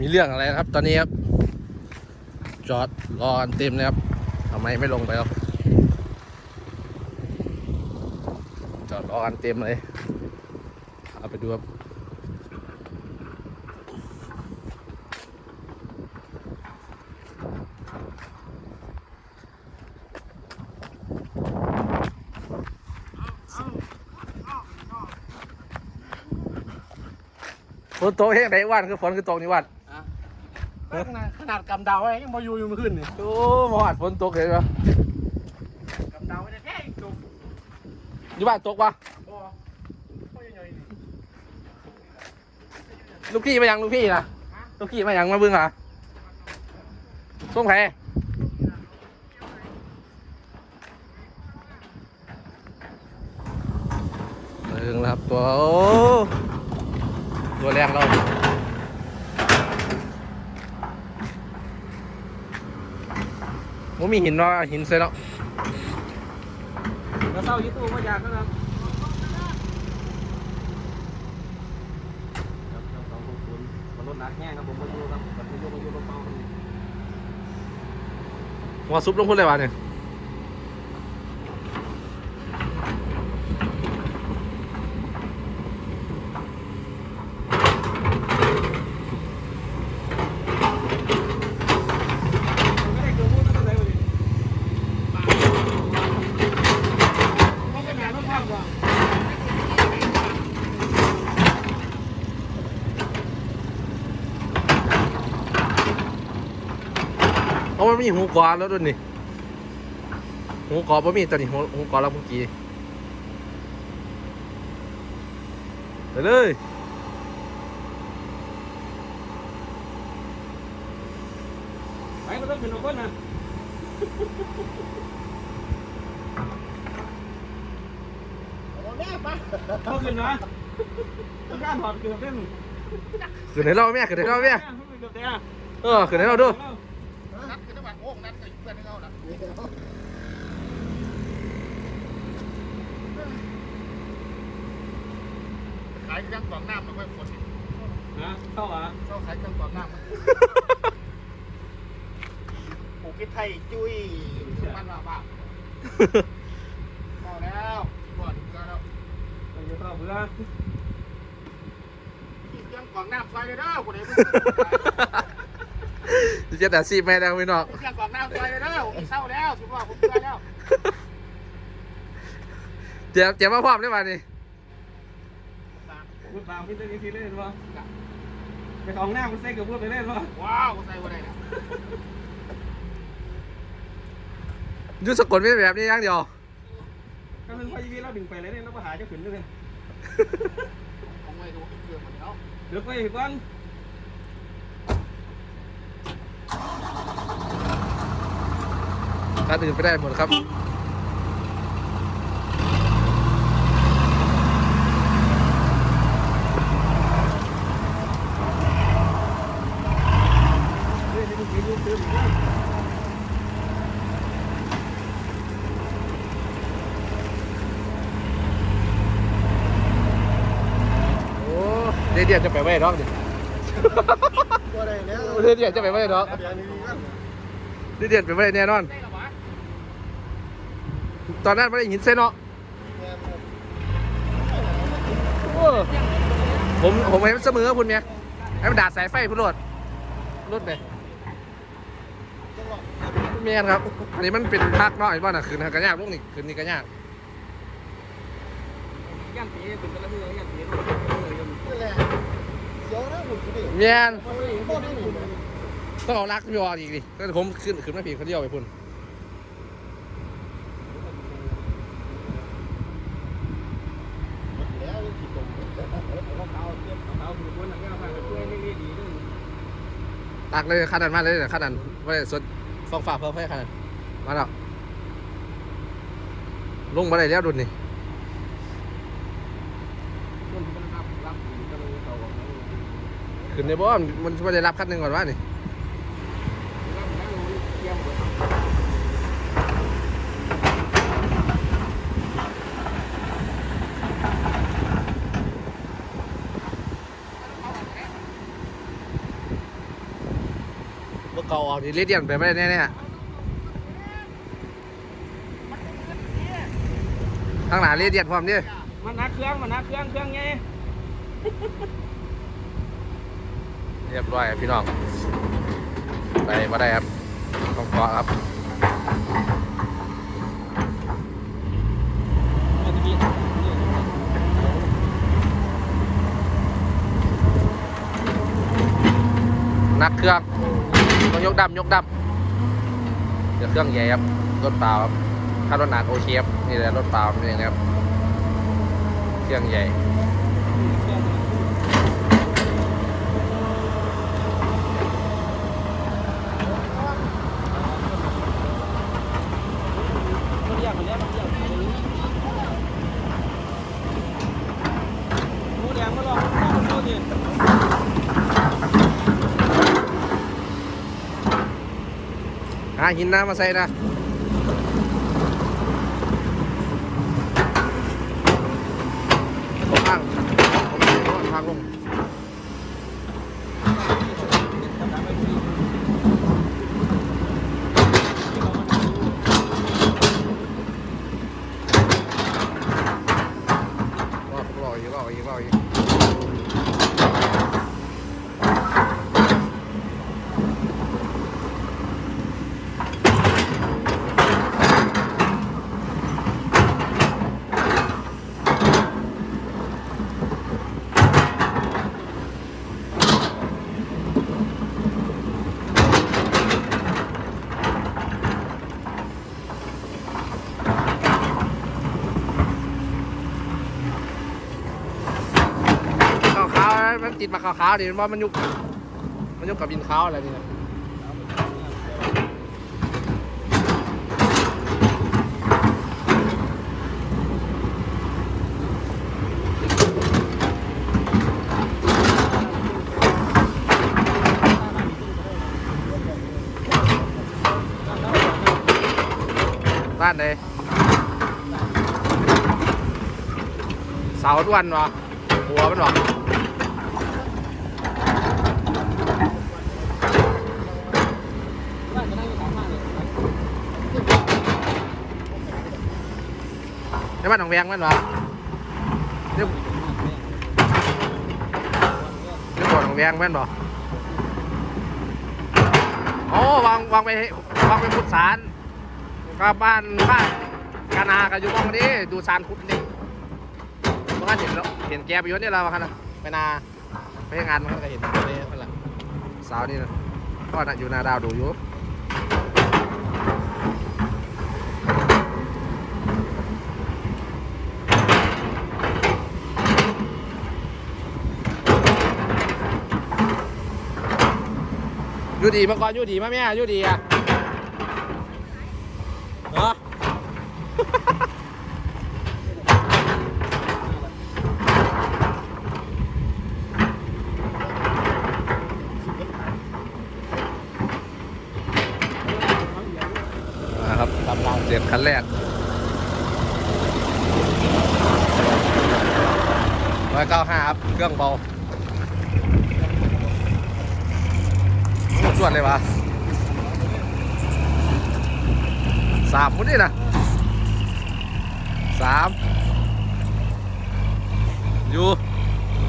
มีเรื่องอะไรนะครับ ตอนนี้ครับ จอดรอกันเต็มเลยครับทำไมไม่ลงไปครับ จอดรอกันเต็มเลยเอาไปดูครับ ฝนตกแห้งไหนวันคือฝนคือตกนี่วันขนาดกำเดาไอ้ยังมาอยู่อยู่เมื่อคืนนี่โอ้หมอดฝนตกเห็นปะกำเดาไม่ได้แท้จุกอยู่บ้านตกปะบ่ก็ยังไงนี่ลูกพี่มายังลูกพี่นะลูกพี่มายังมาเบึ้งเหรอส้มแพรถึงแล้วครับตัวโอ้ ตัวแรงเราโมมีหินเนาะหินเสร็จแล้วแล้วเศร้ายี่ตู้ก็อยากนะครับครับสองศูนย์มันรถหนักแง่ครับผมมาดูครับมันมาโยกมาโยกเบาๆมันหัวซุปลงพุ่นเลยวะเนี่ย ไม่ได้เกี่ยวพูดตั้งแต่วันนี้มันก็หนาต้องทำว่ะ เพราะ มันมีหูกรอบแล้วด้วยนี่หูกรอบว่ามีตอนนี้หูหูกรอบแล้วเมื่อกี้ไปเลยไปก็ต้องเป็นคนนะแม่ปะเขาขึ้นนะต้องการถอดเกือบเล่นขึ้นให้เราแม่ขึ้นให้เราแม่เกือบเตะเออขึ้นให้เราดูนัดคือจังหวัดโอ่งนัดกับเพื่อนให้เขานะขายเครื่องกรองน้ำมันค่อยฝนนะเข้าอะเข้าขายเครื่องกรองน้ำมันปลูกพิษไทยจุ้ยมันว่าบ้าพอแล้วพอถึงแล้วต้องจะเข้าเพื่อที่เครื่องกรองน้ำใส่เลยเด้อคนไหนจะ เจ็ดแต่ซีแม่ได้พี่น้องเครื่องกรองน้ำใส่เลยเด้อผมเศร้าแล้วสุดว่าผมเบื่อแล้วเจ็บเจ็บมาพร้อมได้ป่ะนี่พูดตามพี่เต้นทีเล่นวะไปของหน้ามันเซ็กกับพูดไปเล่นวะว้าวใส่บ่ได้นะอยูสกลไม่แบบนี้อย่างเดียวก็เป็นพอยีวีเราดึงไปเลยเนี่ยเราไปหาเจ้าขืนด้วยของไว้ดูเครื่องมันแล้วเดี๋ยวไปอีกวัน การอื่นไปได้หมดครับเรื่องนี้มีลูกซื้อโอ้เดียเดียจะไปไว้ดอกดิบ่ได้แล้วเดียเดียจะไปไว้ดอกเดี๋ยวนี้ก็เดียเดียไปไว้แน่นอนได้ละวะ ตอนนั้นไม่ได้หินเส้นเนาะโอ้ผมผมเห็นเสมอคุณเมียให้มันดาดสายไฟพุ่นรถรถเลยเมียนครับ อันนี้มันเป็นพักเนาะไอ้บ้านน่ะคืนกระยากลูกนี่คืนนี้กระยากย่านปีเป็นกระเบื้องย่านปีนั่นแหละเดี๋ยวนะผมสิเมียนบ่ได้นี่ต้องเอาลักพี่วออีกดิก็ผมขึ้นขึ้นมาผีคนเดียวไปพุ่น แล้วสิตรง เขาเขาเทียบเขาคือคนนั้นก็มาช่วยนี่ดีด้วย ตักเลยขนาดมาเลยขนาดไว้สดฟองฝาเพิ่มให้ขนาดมาแล้วลงมาได้แล้วดุนนี่คนที่มันรับรับกำลังเขาขึ้นในบ่มันไม่ได้รับคันหนึ่งก่อนว่านี่ รับแล้วเทียมหมด เก่าออกดิเรเดียนไปไม่ได้แน่ๆข้างหน้าเรเดียนพร้อมดิมันนักเครื่องมันนักเครื่องเครื่องไงเรียบร้อยครับพี่น้องไปมาได้ครับต้องเกาะครับนักเครื่องต้องย กดำยกดำเดี๋ยวเครื่องใหญ่ครับ รถเปล่าครับถ้ารถหนักโอเคครับ นี่แหละรถเปล่าเป็นอย่างนี้ครับ เครื่องใหญ่ มันอยากมันแล้วมันอยากหมูแดงมาลองลองดูดิ หาหินน้ำมาใส่นะผมพังผมพังลงรอรออีกรออีกรออีกขาวๆ มันติดมาขาวๆดิมันว่ามันยุกมันยุกกับบินขาวอะไรนี่นะบ้านไหนเสาทุกวันวะหัวมันวะ บ้านก็นั่งอยู่ข้างบ้านเลย ในบ้านหนองแวงมันวะเรียกเรียกบ่อหนองแวงแม่นบ่โอ้วางวางไปวางไปพุทธสารกับบ้านบ้านกานากับอยู่บ้องนี้ดูสารพุทธนี่เมื่อวานเห็นแล้วเห็นแกไปยนนี่เราคันนะไปนาไปงานมันก็เห็นไปนั่นแหละสาวนี่นะก็น่ะอยู่นาดาวดูอยู่อ ยู่ดีมาก่อนยู่ดีมาแม่อยู่ดีอะเหรอ นะครับตำรางเสียบคันแรกร้อยเก้าห้าครับ เครื่องเบาสวดเลยวะ สามมุดนี่นะสามอยู่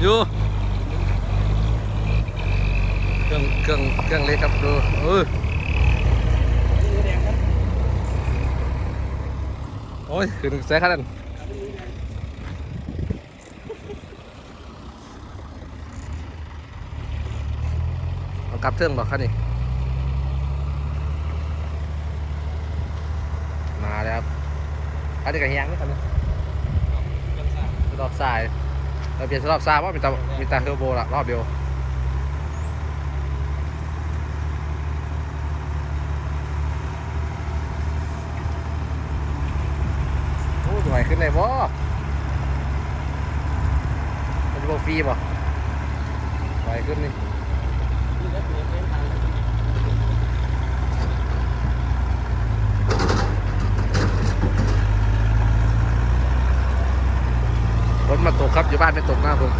อยู่เครื่องเครื่องเครื่องเล็กครับดูเออโอ้ยขึ้นแซ่ขนาดนั้นเอากลับเทิงบอกคันนี้มาแล้วครับ อันนี้ก็เฮียงนี่คันนี้รอบซ้ายเราเปลี่ยนรอบซ้ายว่ามีตามีตาเทอร์โบละรอบเดียวโอ้ยหน่อยขึ้นเลยบ่มันจะบ่ฟรีบ่หน่อยขึ้นนี่ มาตกครับ อยู่บ้านไม่ตกหน้าผม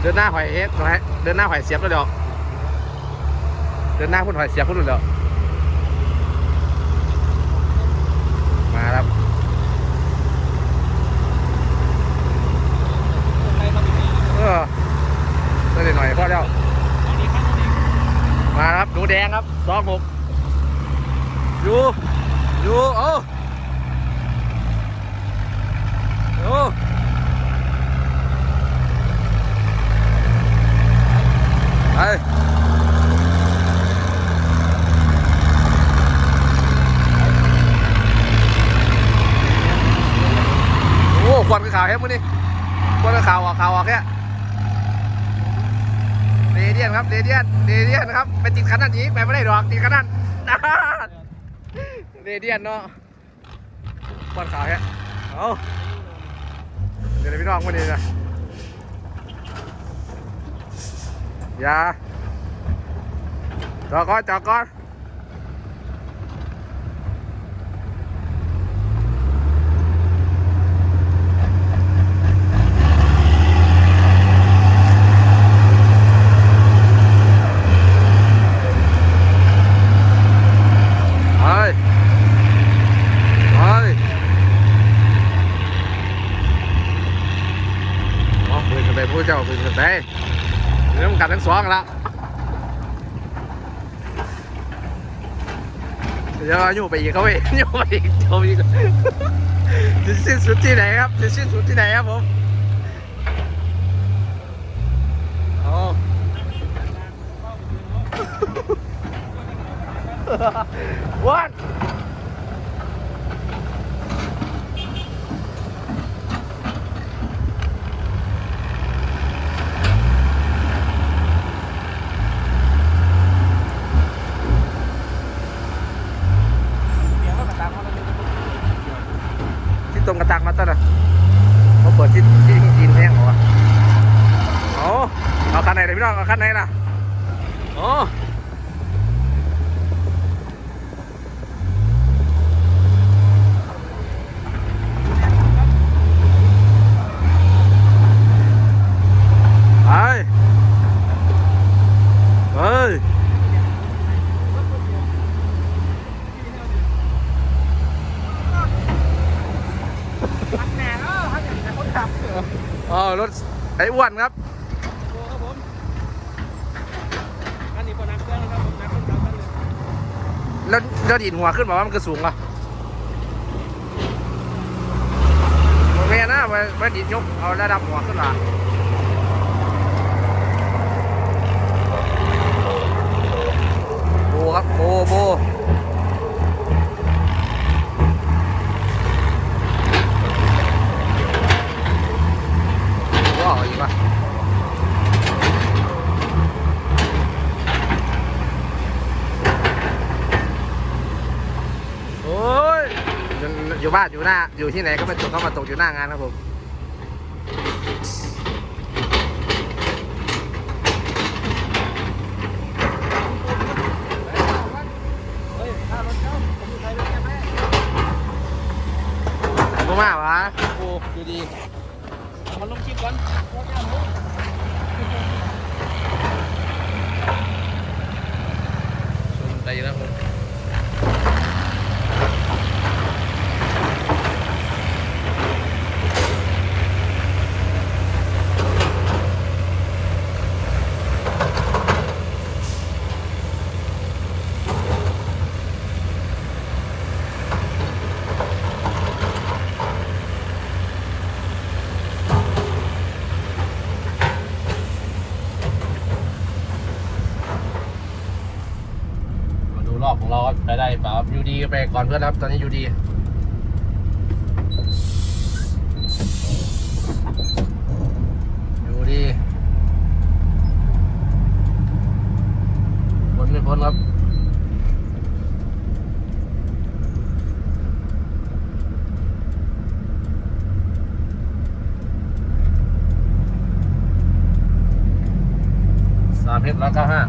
เดินหน้าหอยเฮ็ดหอยเดินหน้าหอยเสียบแล้วเดี๋ยวเดินหน้าพุ่นหอยเสียบพุ่นแล้วเดี๋ยวมาครับเออได้หน่อยพอแล้ว มาครับหนูแดงครับสองหกอยู่ อยู่โอ้โอ้ไปโอ้ควันกับขาวเฮ้ยมึงนี่ควันกับขาวออกขาวออกแค่เรเดียนครับเรเดียนเรเดียนครับไปติดขนาดนี้ไปไม่ได้หรอกติดขนาด เรเดียนเนาะบอลขาวแฮะเอาเดี๋ยวพี่น้องวันนี้นะอย่าจอดก่อนจอดก่อนไปไปเอาปืนกันไปผู้เจ้าปืนกันไปเริ่มกันทั้ง สองละเดี๋ยวอยู่ไปอีกเขาไปอยู่ไปอีกโจมอีกจะสิ้นสุดที่ไหนครับจะสิ้นสุดที่ไหนครับผมโอ้ What? เดี๋ยวก็กระตังมาแล้ว ที่ตรงกระตักมาต้นอะเขาเปิดที่ที่จีนแห้งเหรอวะเอาเอาคั นไหนเลยพี่น้องเอาคันไหนล่ะโอ้ไปเฮ้ยพักแน่เออพักอย่างแต่คนขับอ๋อรถไอ้อ้วนครับ โอ้ครับผมอันนี้ปนักเครื่องนะครับผมนักเครื่องกันเลย แล้วแล้วดินหัวขึ้นบอกว่ามันก็สูงอะโอเคนะมามาดินยกเอาระดับหัวขึ้นมาโบครับโบโบว้าวอีกป่ะโอ้ยอยู่อยู่ บ้านอยู่หน้าอยู่ที่ไหนก็มาตกก็มาตกอยู่หน้างานครับผม เฮ้ยถ้ารถเข้าผมอยู่ไทยเลยแม่ กูมาวะกูอยู่ดี มันลงคลิปก่อนรถยาม ชนไปแล้วผมมาดูรอบของเราครับไปได้ เปล่ายูดีไปก่อนเพื่อนครับตอนนี้ยูดียูดีพ้นไม่พ้นครับสามเพชรร้อยเก้าห้า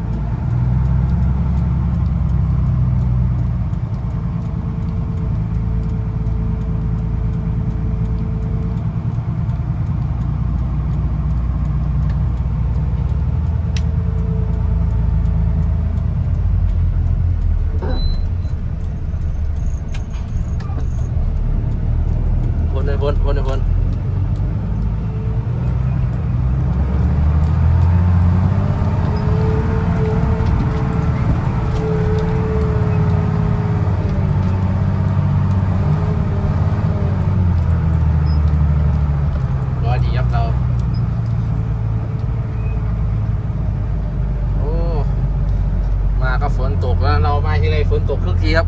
ฝนตกทุกทีครับ